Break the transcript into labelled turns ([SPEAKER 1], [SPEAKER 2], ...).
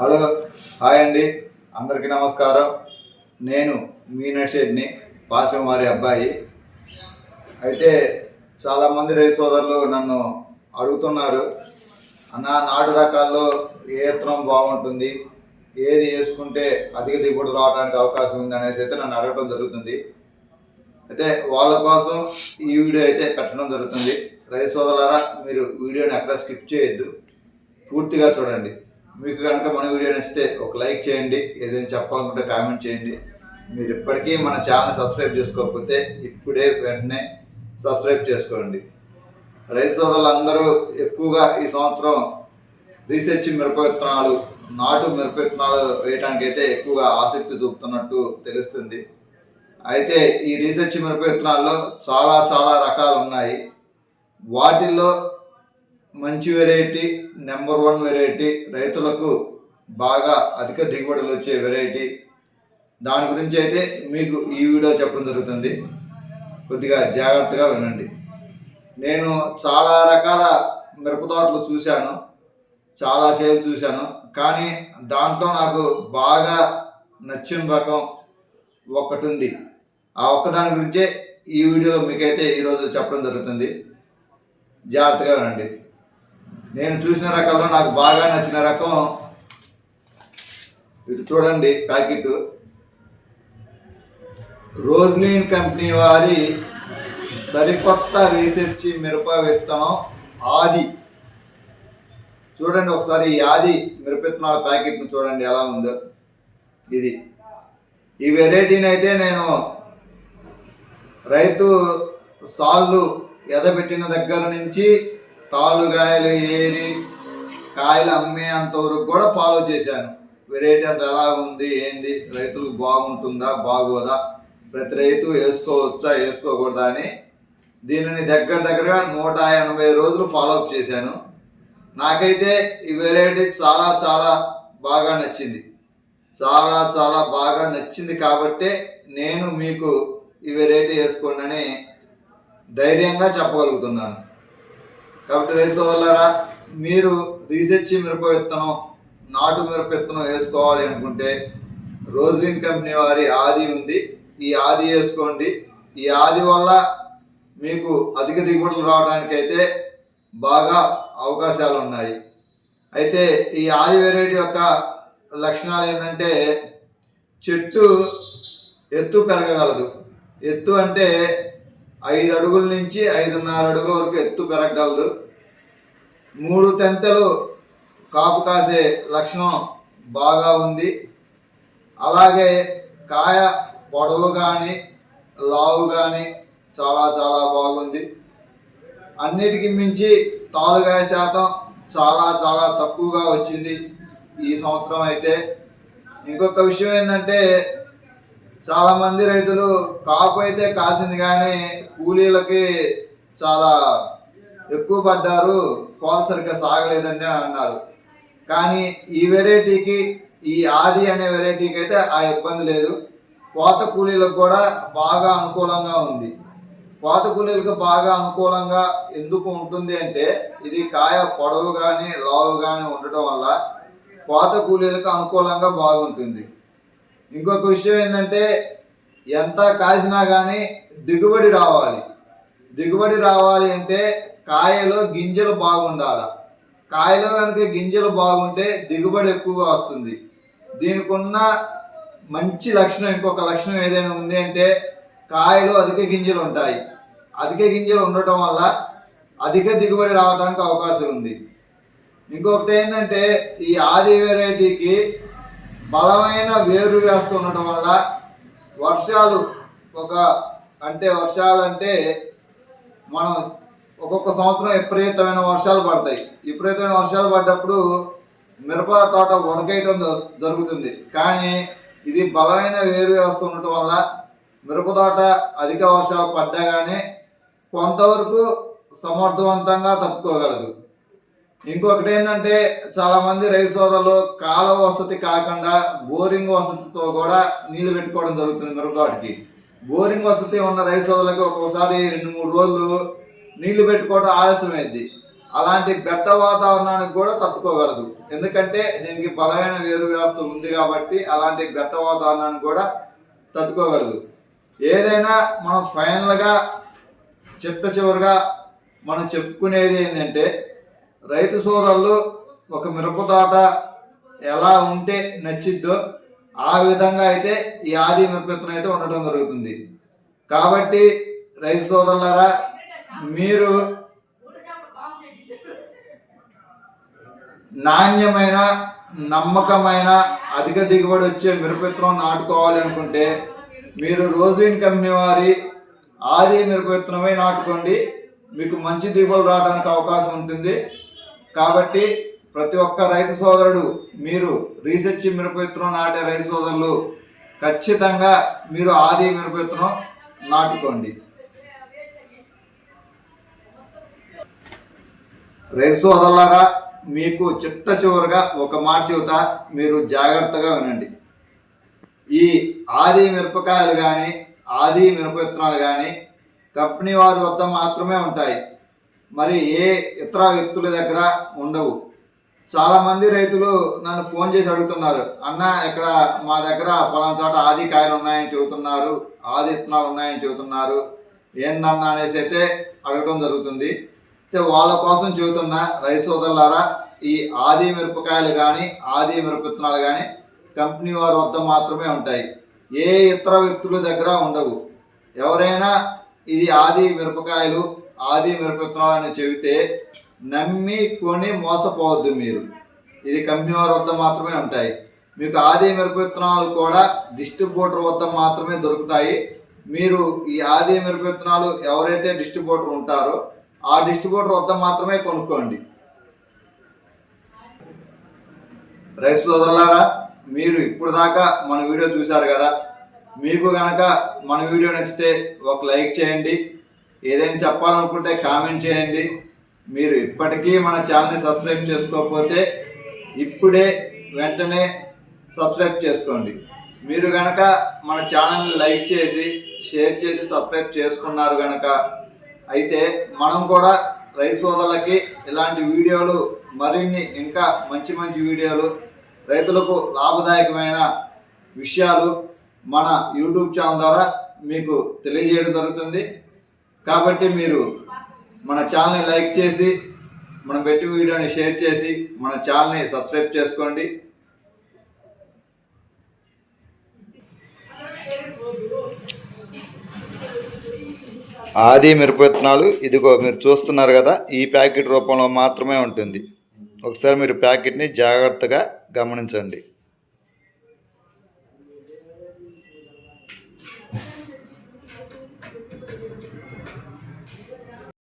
[SPEAKER 1] Hello hi అండి. అందరికీ నమస్కారం. నేను మీ నడిచేటిని పాసం వారి అబ్బాయి. అయితే చాలామంది రైతు సోదరులు నన్ను అడుగుతున్నారు అన్న నాటు రకాల్లో ఏ ఇత్తనం బాగుంటుంది? ఏది వేసుకుంటే అధిక దిగుబడి రావడానికి అవకాశం ఉంది? అనేసి అయితే నన్ను అడగడం జరుగుతుంది. అయితే వాళ్ళ కోసం ఈ వీడియో అయితే పెట్టడం జరుగుతుంది. రైతు సోదరులారా మీరు వీడియోని ఎక్కడ స్కిప్ చేయొద్దు. పూర్తిగా చూడండి. మీకు కనుక మన వీడియో నచ్చితే ఒక లైక్ చేయండి ఏదైనా చెప్పాలనుకుంటే కామెంట్ చేయండి. మీరు ఇప్పటికీ మన ఛానల్ సబ్స్క్రైబ్ చేసుకోకపోతే ఇప్పుడే వెంటనే సబ్స్క్రైబ్ చేసుకోండి. రైతు సోదరులందరూ ఎక్కువగా ఈ సంవత్సరం రీసెర్చ్ మిరప విత్తనాలు నాటు మిరప విత్తనాలు వేయడానికి అయితే ఎక్కువగా ఆసక్తి చూపుతున్నట్టు తెలుస్తుంది. అయితే ఈ రీసెర్చ్ మిరప విత్తనాల్లో చాలా చాలా రకాలు ఉన్నాయి వాటిల్లో మంచి వెరైటీ నెంబర్ వన్ వెరైటీ రైతులకు బాగా అధిక దిగుబడులు వచ్చే వెరైటీ దాని గురించి అయితే మీకు ఈ వీడియో చెప్పడం జరుగుతుంది. కొద్దిగా జాగ్రత్తగా వినండి. నేను చాలా రకాల మిరపతోటలు చూశాను. చాలా చేలు చూశాను. కానీ దాంట్లో నాకు బాగా నచ్చిన రకం ఒకటి ఉంది ఆ ఒక్కదాని గురించే ఈ వీడియోలో మీకైతే ఈరోజు చెప్పడం జరుగుతుంది. జాగ్రత్తగా వినండి. నేను చూసిన రకంలో నాకు బాగా నచ్చిన రకం ఇటు చూడండి ప్యాకెట్. రోజ్లీన్ కంపెనీ వారి సరికొత్త రీసెర్చ్ మిరప విత్తనం ఆది. చూడండి ఒకసారి ఈ ఆది మిరప విత్తనాల ప్యాకెట్ను చూడండి ఎలా ఉందో. ఇది. ఈ వెరైటీని అయితే నేను రైతు సాళ్ళు ఎదబెట్టిన దగ్గర నుంచి తాళ్ళుగాయలు ఏరి కాయలు అమ్మే అంతవరకు కూడా ఫాలో చేశాను. వెరైటీ అసలు ఎలా ఉంది ఏంది రైతులకు బాగుంటుందా బాగోదా ప్రతి రైతు వేసుకోవచ్చా వేసుకోకూడదా అని దీనిని దగ్గర దగ్గరగా నూట ఎనభై రోజులు ఫాలోఅప్ చేశాను. నాకైతే ఈ వెరైటీ చాలా చాలా బాగా నచ్చింది. చాలా చాలా బాగా నచ్చింది కాబట్టే నేను మీకు ఈ వెరైటీ వేసుకోండి అని ధైర్యంగా చెప్పగలుగుతున్నాను. కాబట్టి రైతు మీరు రీసెర్చి మిరప విత్తనం నాటు మిరప విత్తనం వేసుకోవాలి అనుకుంటే రోజిన్ కంపెనీ వారి ఆది ఉంది. ఈ ఆది వేసుకోండి. ఈ ఆది వల్ల మీకు అధిక దిగుబడులు రావడానికి అయితే బాగా అవకాశాలు ఉన్నాయి. అయితే ఈ ఆది వెరైటీ యొక్క లక్షణాలు ఏంటంటే చెట్టు ఎత్తు పెరగగలదు. ఎత్తు అంటే ఐదు అడుగుల నుంచి ఐదున్నర అడుగుల వరకు ఎత్తు పెరగలదు మూడు తెంతలు కాపు కాసే లక్షణం బాగా ఉంది. అలాగే కాయ పొడవు కానీ లావు కానీ చాలా చాలా బాగుంది. అన్నిటికి మించి తాలుగాయ శాతం చాలా చాలా తక్కువగా వచ్చింది ఈ సంవత్సరం అయితే. ఇంకొక విషయం ఏంటంటే చాలామంది రైతులు కాపు అయితే కాసింది కానీ కూలీలకి చాలా ఎక్కువ పడ్డారు కోత సరిగ్గా సాగలేదని అన్నారు. కానీ ఈ వెరైటీకి ఈ ఆది అనే వెరైటీకి అయితే ఆ ఇబ్బంది లేదు. కోత కూలీలకు కూడా బాగా అనుకూలంగా ఉంది. కోత కూలీలకు బాగా అనుకూలంగా ఎందుకు ఉంటుంది అంటే ఇది కాయ పొడవు కానీ లావు కానీ ఉండటం వల్ల కోత కూలీలకు అనుకూలంగా బాగుంటుంది. ఇంకొక విషయం ఏంటంటే ఎంత కాసినా కానీ దిగుబడి రావాలి. దిగుబడి రావాలి అంటే కాయలో గింజలు బాగుండాలి. కాయలో కనుక గింజలు బాగుంటే దిగుబడి ఎక్కువగా వస్తుంది. దీనికి ఉన్న మంచి లక్షణం ఇంకొక లక్షణం ఏదైనా ఉంది అంటే కాయలు అధిక గింజలు ఉంటాయి. అధిక గింజలు ఉండటం వల్ల అధిక దిగుబడి రావడానికి అవకాశం ఉంది. ఇంకొకటి ఏంటంటే ఈ ఆది వెరైటీకి బలమైన వేరు వేస్తుండటం వల్ల వర్షాలు ఒక అంటే వర్షాలు అంటే మనం ఒక్కొక్క సంవత్సరం విపరీతమైన వర్షాలు పడతాయి. విపరీతమైన వర్షాలు పడ్డప్పుడు మిరప తోట ఉడకేయటం జ- జరుగుతుంది. కానీ ఇది బలమైన వేరు వ్యవస్థ ఉండటం వల్ల మిరప తోట అధిక వర్షాలు పడ్డా కానీ కొంతవరకు సమర్థవంతంగా తప్పుకోగలదు ఇంకొకటి ఏంటంటే చాలా మంది రైతు సోదరులు కాలువ వసతి కాకుండా బోరింగ్ వసతితో కూడా నీళ్ళు పెట్టుకోవడం జరుగుతుంది మిరపతోటకి బోరింగ్ వసతి ఉన్న రైతు సోదరులకు ఒక్కొక్కసారి రెండు మూడు రోజులు నీళ్ళు పెట్టుకోవడం ఆలస్యం అయింది అలాంటి బెట్ట వాతావరణానికి కూడా తట్టుకోగలదు. ఎందుకంటే దీనికి బలమైన వేరు వ్యవస్థ ఉంది కాబట్టి అలాంటి బెట్ట వాతావరణానికి కూడా తట్టుకోగలదు. ఏదైనా మనం ఫైనల్గా చిట్ట చివరిగా మనం చెప్పుకునేది ఏంటంటే రైతు సోదరులు ఒక మిరప తోట ఎలా ఉంటే నచ్చిద్దో ఆ విధంగా అయితే ఈ ఆది మిరప విత్తనం అయితే ఉండటం జరుగుతుంది. కాబట్టి రైతు సోదరులారా మీరు నాణ్యమైన నమ్మకమైన అధిక దిగుబడి వచ్చే మిరపవిత్తనం నాటుకోవాలి అనుకుంటే మీరు రోజిన్ కంపెనీ వారి ఆది మిరపవిత్తనమే నాటుకోండి. మీకు మంచి దిగుబడి రావడానికి అవకాశం ఉంటుంది. కాబట్టి ప్రతి ఒక్క రైతు సోదరుడు మీరు రీసెర్చ్ మిరపవిత్తనం నాటే రైతు సోదరులు ఖచ్చితంగా మీరు ఆది మిరపవిత్తనం నాటుకోండి. రైతు సోదరులారా మీకు చిట్ట చివరిగా ఒక మాట చెబుతా మీరు జాగ్రత్తగా వినండి. ఈ ఆది మిరపకాయలు కానీ ఆది మిరప విత్తనాలు కానీ కంపెనీ వారి వద్ద మాత్రమే ఉంటాయి. మరి ఏ ఇతర వ్యక్తుల దగ్గర ఉండవు. చాలామంది రైతులు నన్ను ఫోన్ చేసి అడుగుతున్నారు అన్న ఇక్కడ మా దగ్గర పలానా చోట ఆది కాయలు ఉన్నాయని చెబుతున్నారు ఆది విత్తనాలు ఉన్నాయని చెబుతున్నారు. ఏందన్నా అనేసి అయితే అడగడం జరుగుతుంది. అయితే వాళ్ళ కోసం చెబుతున్న రైతు సోదరులారా ఈ ఆది మిరపకాయలు కానీ ఆది మిరప విత్తనాలు కానీ కంపెనీ వారి వద్ద మాత్రమే ఉంటాయి. ఏ ఇతర వ్యక్తుల దగ్గర ఉండవు. ఎవరైనా ఇది ఆది మిరపకాయలు ఆది మిరప విత్తనాలు అని చెబితే నమ్మి కొని మోసపోవద్దు మీరు. ఇది కంపెనీ వారి వద్ద మాత్రమే ఉంటాయి. మీకు ఆది మిరప విత్తనాలు కూడా డిస్ట్రిబ్యూటర్ వద్ద మాత్రమే దొరుకుతాయి. మీరు ఈ ఆది మిరప విత్తనాలు ఎవరైతే డిస్ట్రిబ్యూటర్ ఉంటారో ఆ డిస్ట్రిబ్యూటర్ వద్ద మాత్రమే కొనుక్కోండి. రైస్ సోదరులారా మీరు ఇప్పుడు దాకా మన వీడియో చూశారు కదా. మీకు కనుక మన వీడియో నచ్చితే ఒక లైక్ చేయండి. ఏదైనా చెప్పాలనుకుంటే కామెంట్ చేయండి. మీరు ఇప్పటికీ మన ఛానల్ని సబ్స్క్రైబ్ చేసుకోకపోతే ఇప్పుడే వెంటనే సబ్స్క్రైబ్ చేసుకోండి. మీరు కనుక మన ఛానల్ని లైక్ చేసి షేర్ చేసి సబ్స్క్రైబ్ చేసుకున్నారు కనుక అయితే మనం కూడా రైతు సోదరులకి ఇలాంటి వీడియోలు మరిన్ని ఇంకా మంచి మంచి వీడియోలు రైతులకు లాభదాయకమైన విషయాలు మన యూట్యూబ్ ఛానల్ ద్వారా మీకు తెలియజేయడం జరుగుతుంది. కాబట్టి మీరు మన ఛానల్ని లైక్ చేసి మనం పెట్టి వీడియోని షేర్ చేసి మన ఛానల్ని సబ్స్క్రైబ్ చేసుకోండి. ఆది మిరప విత్తనాలు ఇదిగో మీరు చూస్తున్నారు కదా ఈ ప్యాకెట్ రూపంలో మాత్రమే ఉంటుంది. ఒకసారి మీరు ప్యాకెట్ని జాగ్రత్తగా గమనించండి.